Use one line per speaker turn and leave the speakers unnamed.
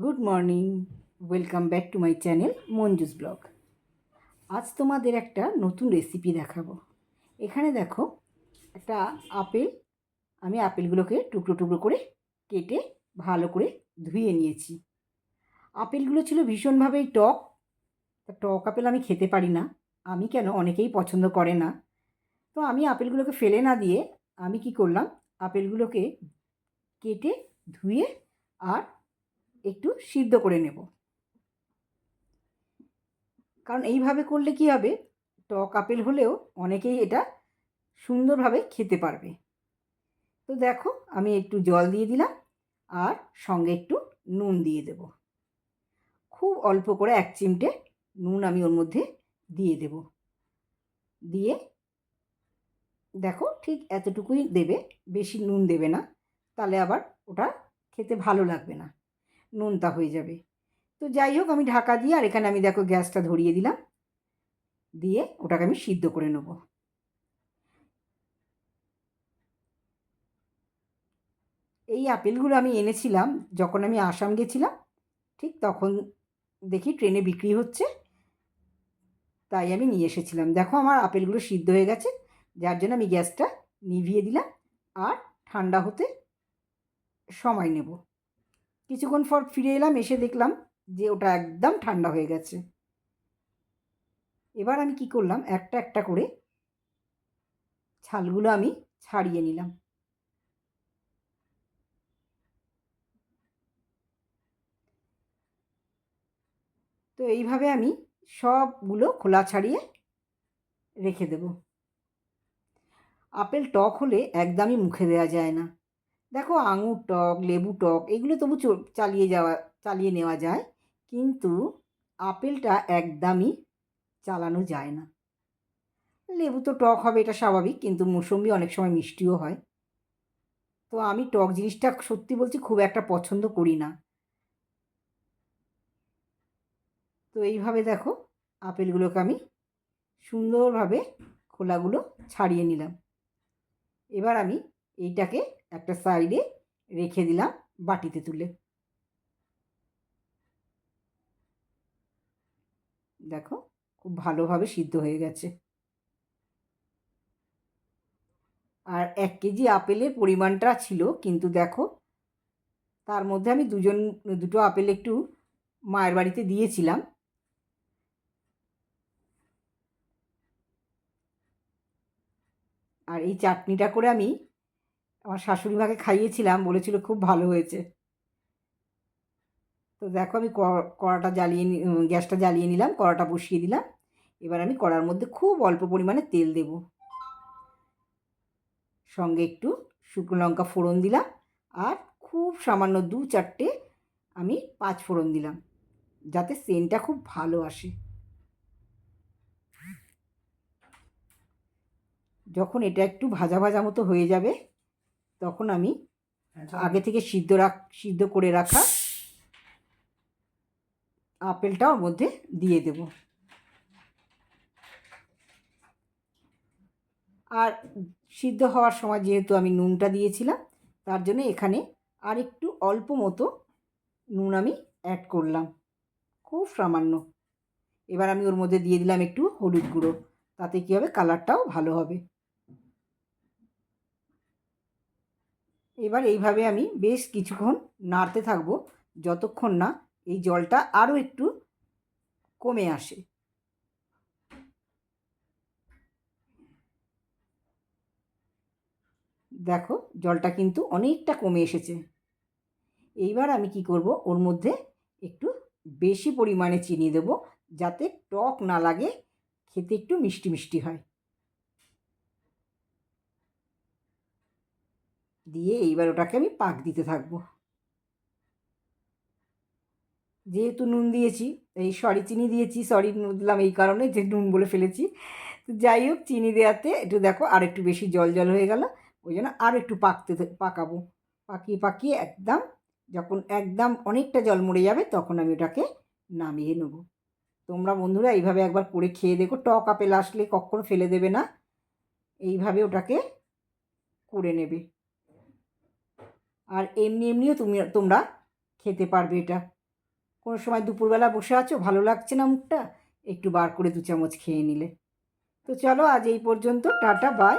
Good morning, welcome back to my channel Manju's blog. আজ তোমাদের একটা নতুন রেসিপি দেখাবো। এখানে দেখো, একটা আপেল, আমি আপেলগুলোকে টুকরো টুকরো করে কেটে ভালো করে ধুয়ে নিয়েছি। আপেলগুলো ছিল ভীষণভাবেই টক টক আপেল আমি খেতে পারি না, আমি কেন অনেকেই পছন্দ করে না। তো আমি আপেলগুলোকে ফেলে না দিয়ে আমি কি করলাম, আপেলগুলোকে কেটে ধুয়ে আর একটু সিদ্ধ করে নেব। কারণ এইভাবে করলে কি হবে? টক আপেল হলেও অনেকেই এটা সুন্দরভাবে খেতে পারবে। তো দেখো, আমি একটু জল দিয়ে দিলাম আর সঙ্গে একটু নুন দিয়ে দেব। খুব অল্প করে এক চিমটে নুন আমি ওর মধ্যে দিয়ে দেব। দিয়ে দেখো ঠিক এতটুকুই দেবে, বেশি নুন দেবে না। তাহলে আবার ওটা খেতে ভালো লাগবে না। নোনতা হয়ে যাবে। তো যাই হোক, আমি ঢাকা দিয়ে আর এখানে আমি দেখো গ্যাসটা ধরিয়ে দিলাম। দিয়ে ওটাকে আমি সিদ্ধ করে নেব। এই আপেলগুলো আমি এনেছিলাম, যখন আমি আসাম গেছিলাম, ঠিক তখন দেখি ট্রেনে বিক্রি হচ্ছে। তাই আমি নিয়ে এসেছিলাম। দেখো আমার আপেলগুলো সিদ্ধ হয়ে গেছে, যার জন্য আমি গ্যাসটা নিভিয়ে দিলাম। আর ঠান্ডা হতে সময় নেব। কিছুক্ষণ পর ফিরে এলাম, এসে দেখলাম যে ওটা একদম ঠান্ডা হয়ে গেছে। এবার আমি কি করলাম? একটা একটা করে ছালগুলো আমি ছাড়িয়ে নিলাম। তো এইভাবে আমি সবগুলো খোলা ছাড়িয়ে রেখে দেব। আপেল টক হলে একদমই মুখে দেওয়া যায় না। দেখো আঙুর টক, লেবু টক, এগুলো তবু চালিয়ে যাওয়া, চালিয়ে নেওয়া যায়। কিন্তু আপেলটা একদমই চালানো যায় না। লেবু তো টক হবে, এটা স্বাভাবিক, কিন্তু মৌসম্বি অনেক সময় মিষ্টিও হয়। তো আমি টক জিনিসটা সত্যি বলছি খুব একটা পছন্দ করি না। তো এইভাবে দেখো আপেলগুলোকে আমি সুন্দরভাবে খোলাগুলো ছাড়িয়ে নিলাম। এবার আমি এইটাকে একটা সাইডে রেখে দিলাম বাটিতে তুলে। দেখো, খুব ভালোভাবে সিদ্ধ হয়ে গেছে। আর এক কেজি আপেলের পরিমাণটা ছিল, কিন্তু দেখো, তার মধ্যে আমি দুজন, দুটো আপেল একটু মায়ের বাড়িতে দিয়েছিলাম। আর এই চাটনিটা করে আমি আমার শাশুড়ি মাকে খাইয়েছিলাম, বলেছিল খুব ভালো হয়েছে। তো দেখো আমি কড়াটা জ্বালিয়ে গ্যাসটা জ্বালিয়ে নিলাম, কড়াটা বসিয়ে দিলাম। এবার আমি কড়ার মধ্যে খুব অল্প পরিমাণে তেল দেব। সঙ্গে একটু শুকনো লঙ্কা ফোড়ন দিলাম আর খুব সামান্য দু চারটে আমি পাঁচ ফোড়ন দিলাম, যাতে সেন্টটা খুব ভালো আসে। যখন এটা একটু ভাজা ভাজা মতো হয়ে যাবে তখন আমি আগে থেকে সিদ্ধ রাখ সিদ্ধ করে রাখা আপেলটা ওর মধ্যে দিয়ে দেব। আর সিদ্ধ হওয়ার সময় যেহেতু আমি নুনটা দিয়েছিলাম তার জন্য এখানে আর একটু অল্প মতো নুন আমি অ্যাড করলাম। খুব সামান্য। এবার আমি ওর মধ্যে দিয়ে দিলাম একটু হলুদ গুঁড়ো। তাতে কী হবে? কালারটাও ভালো হবে। এবার এইভাবে আমি বেশ কিছুক্ষণ নাড়তে থাকব, যতক্ষণ না এই জলটা আরও একটু কমে আসে। দেখো, জলটা কিন্তু অনেকটা কমে এসেছে। এইবার আমি কি করব, ওর মধ্যে একটু বেশি পরিমাণে চিনি দেব, যাতে টক না লাগে, খেতে একটু মিষ্টি মিষ্টি হয়। দিয়ে এইবার ওটাকে আমি পাক দিতে থাকব। যেহেতু নুন দিয়েছি, এই সরি চিনি দিয়েছি, সরি দিলাম এই কারণে যে নুন বলে ফেলেছি। তো যাই হোক, চিনি দেওয়াতে একটু দেখো আর একটু বেশি জল জল হয়ে গেল, ওই জন্য আর একটু পাকতে পাকাবো। পাকিয়ে পাকিয়ে একদম, যখন একদম অনেকটা জল মরে যাবে তখন আমি ওটাকে নামিয়ে নেব। তোমরা বন্ধুরা এইভাবে একবার করে খেয়ে দেখো, টক আপেল আসলে কখনো ফেলে দেবে না। এইভাবে ওটাকে করে নেবে। আর এমনি এমনিও তুমি, তোমরা খেতে পারবে এটা। কোনো সময় দুপুরবেলা বসে আছো, ভালো লাগছে না মুখটা, একটু বার করে দু চামচ খেয়ে নিলে। তো চলো আজ এই পর্যন্ত, টাটা বাই